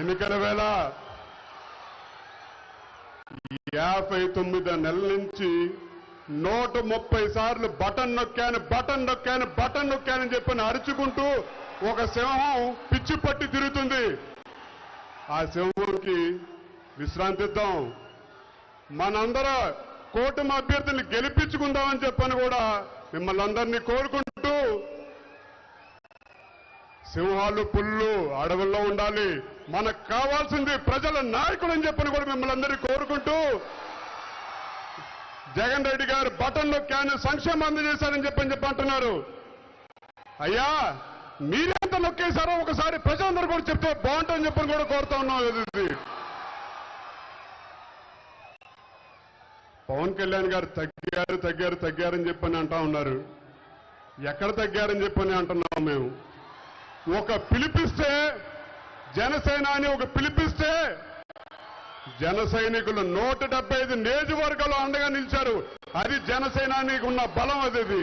ఎన్నికల వేళ యాభై తొమ్మిది నెలల నుంచి నూట ముప్పై సార్లు బటన్ నొక్కాను బటన్ నొక్కాను బటన్ నొక్కానని చెప్పని అరుచుకుంటూ ఒక సింహం పిచ్చి పట్టి తిరుగుతుంది. ఆ సింహంకి విశ్రాంతిద్దాం మనందరూ కూటమి అభ్యర్థిని గెలిపించుకుందామని చెప్పని కూడా మిమ్మల్ని అందరినీ కోరుకుంటూ సింహాలు పుల్లు అడవుల్లో ఉండాలి. మనకు కావాల్సింది ప్రజల నాయకుడు అని చెప్పని కూడా మిమ్మల్ని అందరినీ కోరుకుంటూ జగన్ రెడ్డి గారు బటన్లో క్యాన్ సంక్షేమం అందజేశారని చెప్పని చెప్పి అంటున్నారు. అయ్యా మీరెంత నొక్కేశారో ఒకసారి ప్రజలందరూ కూడా చెప్తే బాగుంటుందని చెప్పని కూడా కోరుతా ఉన్నాం ఇది పవన్ కళ్యాణ్ గారు తగ్గారు తగ్గారు తగ్గారని చెప్పని అంటా ఉన్నారు. ఎక్కడ తగ్గారని చెప్పని అంటున్నాం మేము. ఒక పిలిపిస్తే జనసేన అని ఒక పిలిపిస్తే జన సైనికులు నూట డెబ్బై ఐదు నియోజకవర్గాలు అండగా నిలిచారు. అది జనసేనానికి ఉన్న బలం అది ఇది.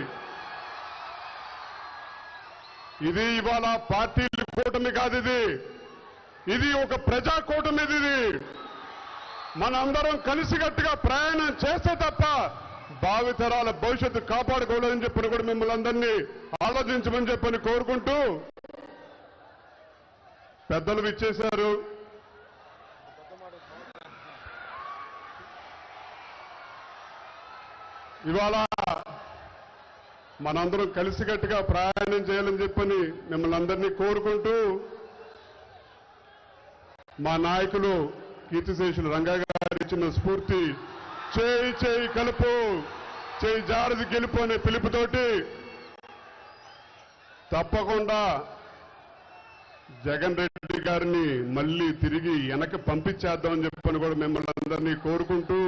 ఇది ఇవాళ పార్టీ కూటమి కాదు ఇది. ఇది ఒక ప్రజా కూటమి ఇది మనందరం కలిసికట్టుగా ప్రయాణం చేస్తే తప్ప భావితరాల భవిష్యత్తు కాపాడుకోవాలని చెప్పని కూడా మిమ్మల్ని అందరినీ ఆలోచించమని చెప్పని కోరుకుంటూ పెద్దలు విచ్చేశారు. ఇవాళ మనందరం కలిసికట్టుగా ప్రయాణం చేయాలని చెప్పని మిమ్మల్ని అందరినీ కోరుకుంటూ మా నాయకులు కీర్తిశేషులు రంగా గారు ఇచ్చిన స్ఫూర్తి. చేయి చేయి కలుపు చేయి జారది గెలుపు అనే పిలుపుతోటి తప్పకుండా జగన్ రెడ్డి గారిని మళ్ళీ తిరిగి వెనక్కి పంపించేద్దామని చెప్పని కూడా మిమ్మల్ని అందరినీ కోరుకుంటూ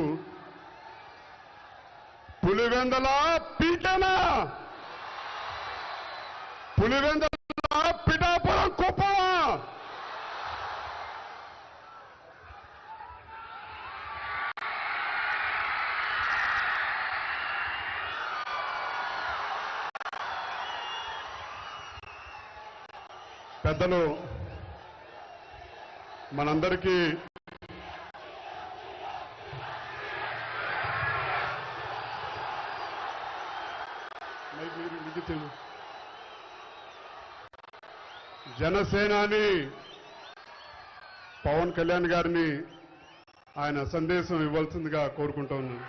పులివెందల పీటనా పులివెందల పెద్దలు మనందరికీ జనసేనాని పవన్ కళ్యాణ్ గారిని ఆయన సందేశం ఇవ్వాల్సిందిగా కోరుకుంటా ఉన్నాను.